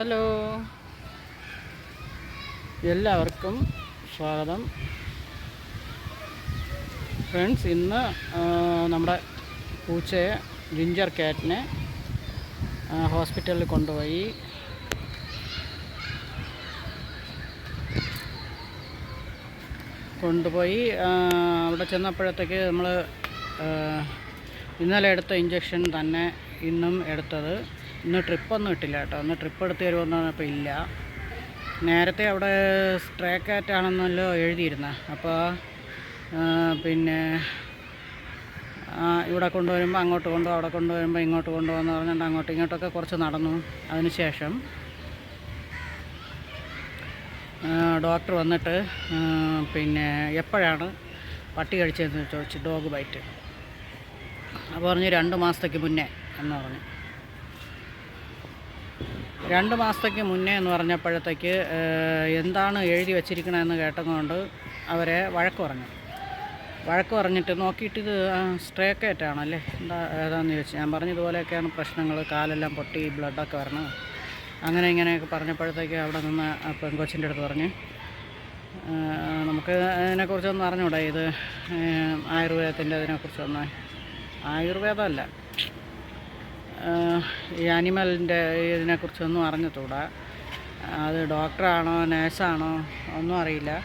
Hello. എല്ലാവർക്കും സ്വാഗതം. Friends ഇന്ന് നമ്മുടെ പൂച്ചയെ ജിഞ്ചർ കാറ്റിനെ ഹോസ്പിറ്റലിൽ കൊണ്ടുപോയി. കൊണ്ടുപോയി അവിടെ ചെന്നപ്പോഴത്തേക്ക് നമ്മൾ ഇന്നലെ എടുത്ത ഇഞ്ചക്ഷൻ തന്നെ ഇന്നും എടുത്തത്. ഇന്ന് ട്രിപ്പൊന്നും ഇട്ടില്ല കേട്ടോ. ഇന്ന് ട്രിപ്പ് എടുത്ത് തരുമെന്ന് പറഞ്ഞപ്പോൾ ഇല്ല. നേരത്തെ അവിടെ സ്ട്രേ കാറ്റ് ആണെന്നല്ലോ എഴുതിയിരുന്നത് അപ്പോൾ പിന്നെ ഇവിടെ കൊണ്ടുവരുമ്പോൾ അങ്ങോട്ട് കൊണ്ടുപോകും അവിടെ കൊണ്ടുവരുമ്പോൾ ഇങ്ങോട്ട് കൊണ്ടുപോകുമെന്ന് പറഞ്ഞിട്ട് അങ്ങോട്ടും ഇങ്ങോട്ടൊക്കെ കുറച്ച് നടന്നു. അതിനുശേഷം ഡോക്ടർ വന്നിട്ട് പിന്നെ എപ്പോഴാണ് പട്ടി കഴിച്ചതെന്ന് ചോദിച്ചു. Dog bite. അപ്പോൾ പറഞ്ഞു രണ്ട് മാസത്തേക്ക് മുന്നേ എന്ന് പറഞ്ഞു. രണ്ട് മാസത്തേക്ക് മുന്നേ എന്ന് പറഞ്ഞപ്പോഴത്തേക്ക് എന്താണ് എഴുതി വച്ചിരിക്കണമെന്ന് കേട്ടതുകൊണ്ട് അവരെ വഴക്ക് പറഞ്ഞു. വഴക്ക് പറഞ്ഞിട്ട് നോക്കിയിട്ട് ഇത് സ്ട്രേക്കേറ്റാണല്ലേ? എന്താ ഏതാണെന്ന് ചോദിച്ചു. ഞാൻ പറഞ്ഞതുപോലെയൊക്കെയാണ് പ്രശ്നങ്ങൾ. കാലെല്ലാം പൊട്ടി ബ്ലഡൊക്കെ വരണം. അങ്ങനെ ഇങ്ങനെയൊക്കെ പറഞ്ഞപ്പോഴത്തേക്ക് അവിടെ നിന്ന് ആ പെൺകൊച്ചിന്റെ അടുത്ത് പറഞ്ഞ് നമുക്ക് അതിനെക്കുറിച്ചൊന്നും അറിഞ്ഞൂടാ ഇത് ആയുർവേദത്തിന്റെ അതിനെക്കുറിച്ചൊന്നും. ആയുർവേദമല്ല. ഈ അനിമലിന്റെ ഇതിനെക്കുറിച്ചൊന്നും അറിഞ്ഞിട്ടൂടാ. അത് ഡോക്ടറാണോ നേഴ്സാണോ ഒന്നും അറിയില്ല.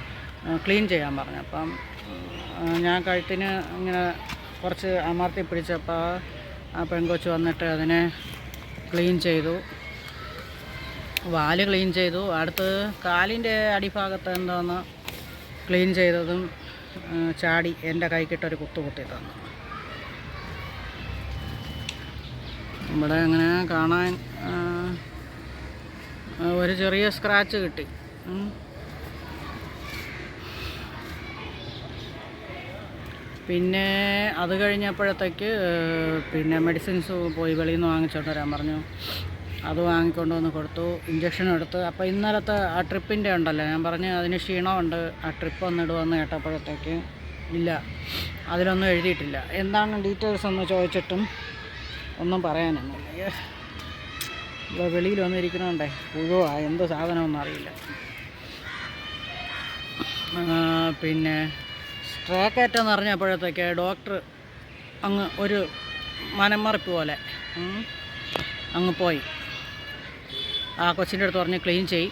ക്ലീൻ ചെയ്യാൻ പറഞ്ഞു. അപ്പം ഞാൻ കഴുത്തിന് ഇങ്ങനെ കുറച്ച് അമർത്തി പിടിച്ചപ്പോൾ ആ പെൺകൊച്ച് വന്നിട്ട് അതിനെ ക്ലീൻ ചെയ്തു. വാൽ ക്ലീൻ ചെയ്തു. അടുത്ത് കാലിന്റെ അടിഭാഗത്ത് എന്തോന്ന് ക്ലീൻ ചെയ്തതും ചാടി എന്റെ കൈക്കിട്ടൊരു കുത്തു കുത്തി തന്നു. ഇവിടെ അങ്ങനെ കാണാൻ ഒരു ചെറിയ സ്ക്രാച്ച് കിട്ടി. പിന്നെ അത് കഴിഞ്ഞപ്പോഴത്തേക്ക് പിന്നെ മെഡിസിൻസ് പോയി വെളിയിൽ നിന്ന് വാങ്ങിച്ചോണ്ട് വരാൻ പറഞ്ഞു. അത് വാങ്ങിക്കൊണ്ട് വന്ന് കൊടുത്തു ഇഞ്ചക്ഷൻ എടുത്ത്. അപ്പോൾ ഇന്നലത്തെ ആ ട്രിപ്പിന്റെ ഉണ്ടല്ലോ ഞാൻ പറഞ്ഞു അതിന് ക്ഷീണമുണ്ട് ആ ട്രിപ്പ് ഒന്ന് ഇടുമെന്ന് കേട്ടപ്പോഴത്തേക്ക് ഇല്ല. അതിലൊന്നും എഴുതിയിട്ടില്ല. എന്താണ് ഡീറ്റെയിൽസ് എന്ന് ചോദിച്ചിട്ടും ഒന്നും പറയാനൊന്നുമില്ല ഇവിടെ വെളിയിൽ വന്നിരിക്കണോണ്ടേ? പുഴുവാ എന്ത് സാധനമൊന്നും അറിയില്ല. പിന്നെ സ്ട്രേക്കേറ്റം എന്ന് പറഞ്ഞപ്പോഴത്തേക്ക് ഡോക്ടർ അങ്ങ് ഒരു മനംമറിപ്പ് പോലെ അങ്ങ് പോയി. ആ കൊച്ചിന്റെ അടുത്ത് പറഞ്ഞ് ക്ലീൻ ചെയ്.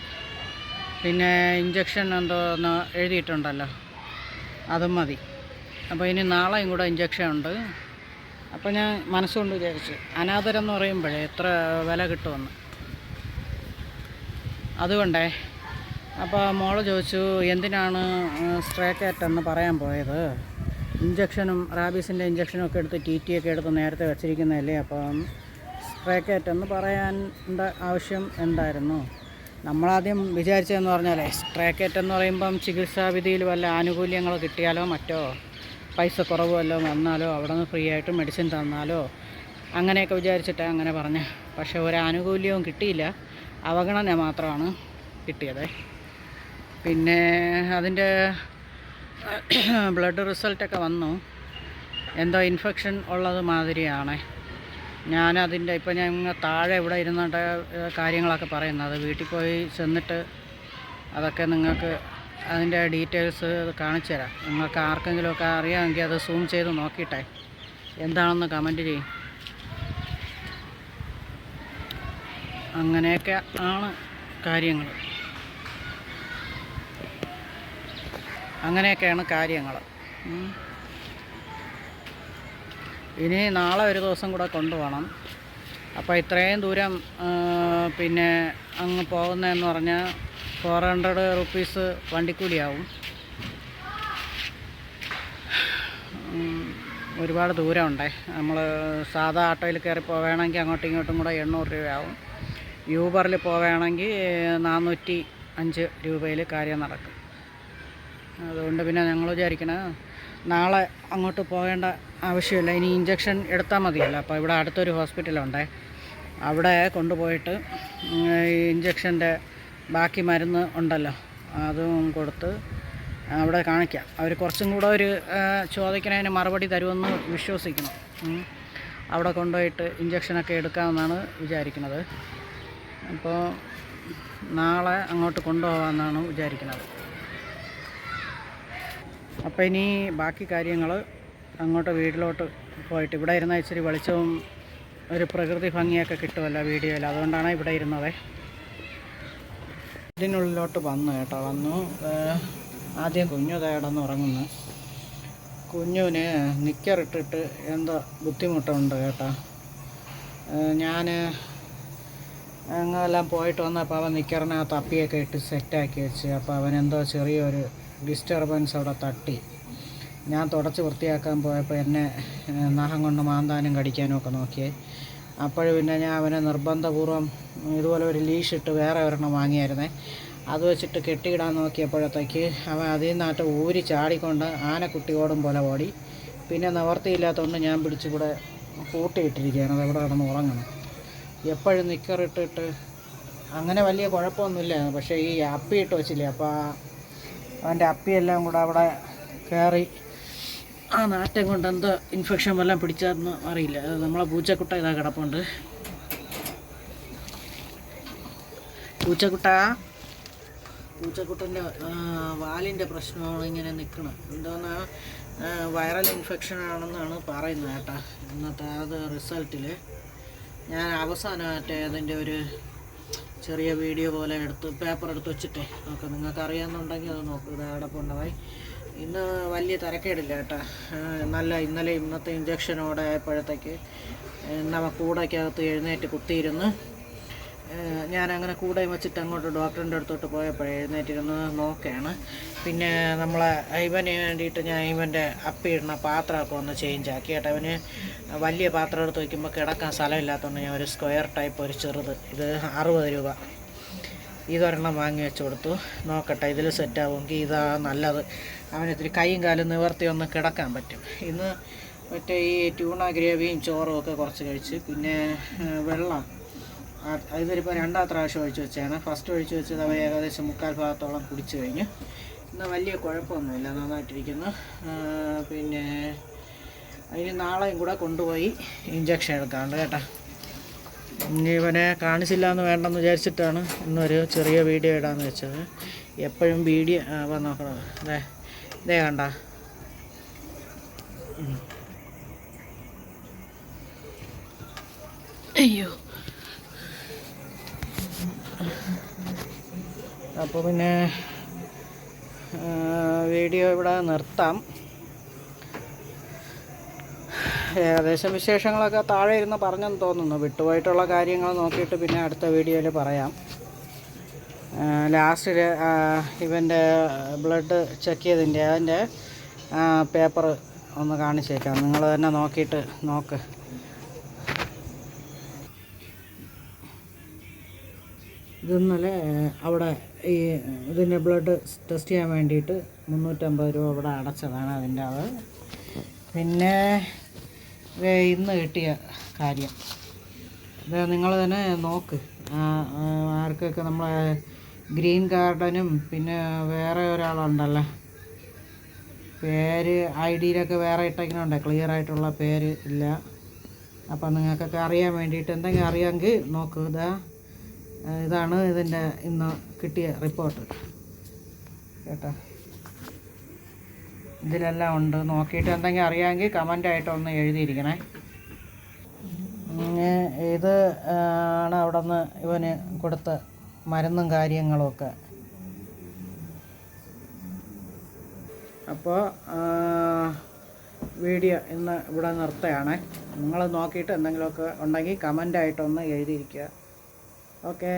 പിന്നെ ഇഞ്ചക്ഷൻ എന്തോന്ന് എഴുതിയിട്ടുണ്ടല്ലോ. അതും മതി. അപ്പോൾ ഇനി നാളെയും കൂടെ ഇഞ്ചക്ഷൻ ഉണ്ട്. അപ്പോൾ ഞാൻ മനസ്സുകൊണ്ട് വിചാരിച്ചു അനാഥരം എന്ന് പറയുമ്പോഴേ എത്ര വില കിട്ടുമെന്ന്. അതുകൊണ്ടേ അപ്പോൾ മോൾ ചോദിച്ചു എന്തിനാണ് സ്ട്രേ എന്ന് പറയാൻ പോയത്? ഇഞ്ചക്ഷനും റാബീസിന്റെ ഇഞ്ചക്ഷനും ഒക്കെ എടുത്ത് ടി ടി ഒക്കെ എടുത്ത് നേരത്തെ വെച്ചിരിക്കുന്നതല്ലേ? അപ്പം സ്ട്രേ കാറ്റ് എന്ന് പറയാൻ ആവശ്യം എന്തായിരുന്നു? നമ്മളാദ്യം വിചാരിച്ചതെന്ന് പറഞ്ഞാലേ സ്ട്രേ എന്ന് പറയുമ്പം ചികിത്സാവിധിയിൽ വല്ല ആനുകൂല്യങ്ങൾ കിട്ടിയാലോ മറ്റോ? പൈസ കുറവ് വല്ലതും വന്നാലോ അവിടെ നിന്ന് ഫ്രീ ആയിട്ട് മെഡിസിൻ തന്നാലോ അങ്ങനെയൊക്കെ വിചാരിച്ചിട്ട് അങ്ങനെ പറഞ്ഞു. പക്ഷെ ഒരാനുകൂല്യവും കിട്ടിയില്ല. അവഗണന മാത്രമാണ് കിട്ടിയത്. പിന്നെ അതിന്റെ ബ്ലഡ് റിസൾട്ടൊക്കെ വന്നു. എന്തോ ഇൻഫെക്ഷൻ ഉള്ളത് മാതിരിയാണ്. ഞാനതിന്റെ ഇപ്പം ഞാൻ താഴെ ഇവിടെ ഇരുന്നിട്ട് കാര്യങ്ങളൊക്കെ പറയുന്നത്. വീട്ടിൽ പോയി ചെന്നിട്ട് അതൊക്കെ നിങ്ങൾക്ക് അതിന്റെ ഡീറ്റെയിൽസ് കാണിച്ചു തരാം. നിങ്ങൾക്ക് ആർക്കെങ്കിലുമൊക്കെ അറിയാമെങ്കിൽ അത് സൂം ചെയ്ത് നോക്കിയിട്ടെ. എന്താണെന്ന് കമന്റ് ചെയ്യും. അങ്ങനെയൊക്കെ ആണ് കാര്യങ്ങൾ. അങ്ങനെയൊക്കെയാണ് കാര്യങ്ങൾ. ഇനി നാളെ ഒരു ദിവസം കൂടെ കൊണ്ടുപോകണം. അപ്പോൾ ഇത്രയും ദൂരം പിന്നെ അങ്ങ് പോകുന്നതെന്ന് പറഞ്ഞാൽ ഫോർ ഹൺഡ്രഡ് റുപ്പീസ് വണ്ടിക്കൂലിയാവും. ഒരുപാട് ദൂരമുണ്ടേ. നമ്മൾ സാധാ ആട്ടോയിൽ കയറി പോവുകയാണെങ്കിൽ അങ്ങോട്ടും ഇങ്ങോട്ടും കൂടെ എണ്ണൂറ് രൂപയാവും. യൂബറിൽ പോവുകയാണെങ്കിൽ നാനൂറ്റി അഞ്ച് രൂപയിൽ കാര്യം നടക്കും. അതുകൊണ്ട് പിന്നെ ഞങ്ങൾ വിചാരിക്കണ നാളെ അങ്ങോട്ട് പോകേണ്ട ആവശ്യമില്ല. ഇനി ഇഞ്ചക്ഷൻ എടുത്താൽ മതിയല്ലോ. അപ്പോൾ ഇവിടെ അടുത്തൊരു ഹോസ്പിറ്റലുണ്ടേ അവിടെ കൊണ്ടുപോയിട്ട് ഇഞ്ചക്ഷന്റെ ബാക്കി മരുന്ന് ഉണ്ടല്ലോ അതും കൊടുത്ത് അവിടെ കാണിക്കാം. അവർ കുറച്ചും കൂടെ ഒരു ചോദിക്കുന്നതിന് മറുപടി തരുമെന്ന് വിശ്വസിക്കുന്നു. അവിടെ കൊണ്ടുപോയിട്ട് ഇഞ്ചക്ഷനൊക്കെ എടുക്കാമെന്നാണ് വിചാരിക്കുന്നത്. അപ്പോൾ നാളെ അങ്ങോട്ട് കൊണ്ടുപോകാമെന്നാണ് വിചാരിക്കുന്നത്. അപ്പോൾ ഇനി ബാക്കി കാര്യങ്ങൾ അങ്ങോട്ട് വീട്ടിലോട്ട് പോയിട്ട് ഇവിടെ ഇരുന്ന ഇച്ചിരി വെളിച്ചവും ഒരു പ്രകൃതി ഭംഗിയൊക്കെ കിട്ടുമല്ലോ വീഡിയോയിൽ. അതുകൊണ്ടാണ് ഇവിടെ ഇരുന്നത്. ഇതിനുള്ളിലോട്ട് വന്നു കേട്ടോ. വന്നു ആദ്യം കുഞ്ഞു തേടന്ന് ഉറങ്ങുന്നു. കുഞ്ഞുവിന് നിക്കറിട്ടിട്ട് എന്തോ ബുദ്ധിമുട്ടുണ്ട് കേട്ടോ. ഞാൻ അങ്ങെല്ലാം പോയിട്ട് വന്നപ്പോൾ അവൻ നിക്കറിനകത്ത് അപ്പിയൊക്കെ ഇട്ട് സെറ്റാക്കി വെച്ച്. അപ്പോൾ അവൻ എന്തോ ചെറിയൊരു ഡിസ്റ്റർബൻസ് അവിടെ തട്ടി. ഞാൻ തുടച്ച് വൃത്തിയാക്കാൻ പോയപ്പോൾ എന്നെ നഹം കൊണ്ട് മാന്താനും കടിക്കാനും ഒക്കെ നോക്കിയേ. അപ്പോൾ പിന്നെ ഞാൻ അവനെ നിർബന്ധപൂർവം ഇതുപോലെ ഒരു ലീഷ് ഇട്ട് വേറെ ഒരെണ്ണം വാങ്ങിയായിരുന്നേ. അത് വെച്ചിട്ട് കെട്ടിയിടാൻ നോക്കിയപ്പോഴത്തേക്ക് അവൻ അതിൽ നിന്നാട്ട് ഊരി ചാടിക്കൊണ്ട് ആനക്കുട്ടി ഓടും പോലെ ഓടി. പിന്നെ നിവർത്തിയില്ലാത്തതുകൊണ്ട് ഞാൻ പിടിച്ചിവിടെ കൂട്ടിയിട്ടിരിക്കുകയാണ്. അത് കിടന്ന് ഉറങ്ങണം. എപ്പോഴും നിക്കറിട്ടിട്ട് അങ്ങനെ വലിയ കുഴപ്പമൊന്നുമില്ല. പക്ഷേ ഈ അപ്പി ഇട്ട് വെച്ചില്ലേ അപ്പോൾ അവന്റെ അപ്പിയെല്ലാം കൂടെ അവിടെ കയറി ആ നാറ്റം കൊണ്ട് എന്തോ ഇൻഫെക്ഷൻ വല്ലതും പിടിച്ചതെന്ന് അറിയില്ല. നമ്മളെ പൂച്ചക്കുട്ട ഇതാ കിടപ്പുണ്ട്. പൂച്ചക്കുട്ട. പൂച്ചക്കുട്ടന്റെ വാലിന്റെ പ്രശ്നമാണ് ഇങ്ങനെ നിൽക്കുന്നത് എന്തോന്നാ വൈറൽ ഇൻഫെക്ഷൻ ആണെന്നാണ് പറയുന്നത് കേട്ടാ. ഇന്നത്തെ അത് റിസൾട്ടിൽ ഞാൻ അവസാനമായിട്ട് അതിന്റെ ഒരു ചെറിയ വീഡിയോ പോലെ എടുത്ത് പേപ്പർ എടുത്ത് വെച്ചിട്ടേ. നോക്കാം നിങ്ങൾക്ക് അറിയാമെന്നുണ്ടെങ്കിൽ അത് നോക്കുക ഇതാ കിടപ്പുണ്ടായി ഇന്ന് വലിയ തിരക്കേടില്ല കേട്ടോ. നല്ല ഇന്നലെ ഇന്നത്തെ ഇഞ്ചക്ഷനോടെ ആയപ്പോഴത്തേക്ക് നമ്മ കൂടയ്ക്കകത്ത് എഴുന്നേറ്റ് കുത്തിയിരുന്നു ഞാൻ ഞാനങ്ങനെ കൂടെ വെച്ചിട്ട് അങ്ങോട്ട് ഡോക്ടറിന്റെ അടുത്തോട്ട് പോയപ്പോൾ എഴുന്നേറ്റിരുന്ന് നോക്കുകയാണ്. പിന്നെ നമ്മളെ ഇവന് വേണ്ടിയിട്ട് ഞാൻ ഇവന്റെ അപ്പിയിടുന്ന പാത്രമൊക്കെ ഒന്ന് ചേഞ്ച് ആക്കി. കേട്ടോ അവന് വലിയ പാത്രം എടുത്ത് വയ്ക്കുമ്പോൾ കിടക്കാൻ സ്ഥലമില്ലാത്തതുകൊണ്ട് ഞാൻ ഒരു സ്ക്വയർ ടൈപ്പ് ഒരു ചെറുത്. ഇത് അറുപത് രൂപ. ഇതൊരെണ്ണം വാങ്ങി വെച്ച് കൊടുത്തു. നോക്കട്ടെ ഇതിൽ സെറ്റാവുമെങ്കിൽ ഇതാ നല്ലത്. അവന് ഇത്തിരി കൈയും കാലും നിവർത്തി ഒന്ന് കിടക്കാൻ പറ്റും. ഇന്ന് മറ്റേ ഈ ട്യൂണ ഗ്രേവിയും ചോറും ഒക്കെ കുറച്ച് കഴിച്ച് പിന്നെ വെള്ളം. ഇതിലിപ്പോൾ രണ്ടാമത്തെ പ്രാവശ്യം ഒഴിച്ച് വെച്ചാണ് ഫസ്റ്റ് ഒഴിച്ച് വെച്ചത് അവ ഏകദേശം മുക്കാൽ ഭാഗത്തോളം കുടിച്ചു കഴിഞ്ഞു. ഇന്ന് വലിയ കുഴപ്പമൊന്നുമില്ല നന്നായിട്ടിരിക്കുന്നു. പിന്നെ അതിന് നാളെയും കൂടെ കൊണ്ടുപോയി ഇഞ്ചക്ഷൻ എടുക്കാറുണ്ട് കേട്ടോ. ഇവനെ കാണിച്ചില്ല എന്ന് വേണ്ടെന്ന് വിചാരിച്ചിട്ടാണ് ഇന്നൊരു ചെറിയ വീഡിയോ ഇടാന്ന് വെച്ചത്. എപ്പോഴും വീഡിയോ അപ്പം നോക്കണം? അതെ ഇതേ കണ്ട. അയ്യോ. അപ്പോൾ പിന്നെ വീഡിയോ ഇവിടെ നിർത്താം. ഏകദേശം വിശേഷങ്ങളൊക്കെ താഴെ ഇരുന്ന് പറഞ്ഞെന്ന് തോന്നുന്നു. വിട്ടുപോയിട്ടുള്ള കാര്യങ്ങൾ നോക്കിയിട്ട് പിന്നെ അടുത്ത വീഡിയോയിൽ പറയാം. ലാസ്റ്റിൽ ഇവന്റെ ബ്ലഡ് ചെക്ക് ചെയ്തതിന്റെ അതിന്റെ പേപ്പർ ഒന്ന് കാണിച്ചേക്കാം. നിങ്ങൾ തന്നെ നോക്കിയിട്ട് നോക്ക്. ഇതെന്നലെ അവിടെ ഈ ഇതിന്റെ ബ്ലഡ് ടെസ്റ്റ് ചെയ്യാൻ വേണ്ടിയിട്ട് മുന്നൂറ്റമ്പത് രൂപ അവിടെ അടച്ചതാണ് അതിന്റെ അത്. പിന്നെ ഇന്ന് കിട്ടിയ കാര്യം. ഇത് നിങ്ങൾ തന്നെ നോക്ക്. ആർക്കൊക്കെ നമ്മളെ ഗ്രീൻ ഗാർഡനും പിന്നെ വേറെ ഒരാളുണ്ടല്ലോ? പേര് ഐ ഡിയിലൊക്കെ വേറെ ഇട്ടേക്കുന്നുണ്ട് ക്ലിയർ ആയിട്ടുള്ള പേര് ഇല്ല. അപ്പം നിങ്ങൾക്കൊക്കെ അറിയാൻ വേണ്ടിയിട്ട് എന്തെങ്കിലും അറിയാമെങ്കിൽ നോക്ക്. ഇതാ ഇതാണ് ഇതിന്റെ ഇന്ന് കിട്ടിയ റിപ്പോർട്ട്. കേട്ടോ? ഇതിലെല്ലാം ഉണ്ട്. നോക്കിയിട്ട് എന്തെങ്കിലും അറിയാമെങ്കിൽ കമന്റായിട്ടൊന്ന് എഴുതിയിരിക്കണേ. ഇത് ആണ് അവിടെ നിന്ന് ഇവന് കൊടുത്ത മരുന്നും കാര്യങ്ങളുമൊക്കെ അപ്പോൾ വീഡിയോ ഇന്ന് ഇവിടെ നിർത്തുകയാണ്. നിങ്ങൾ നോക്കിയിട്ട് എന്തെങ്കിലുമൊക്കെ ഉണ്ടെങ്കിൽ കമന്റായിട്ടൊന്ന് എഴുതിയിരിക്കുക. ഓക്കേ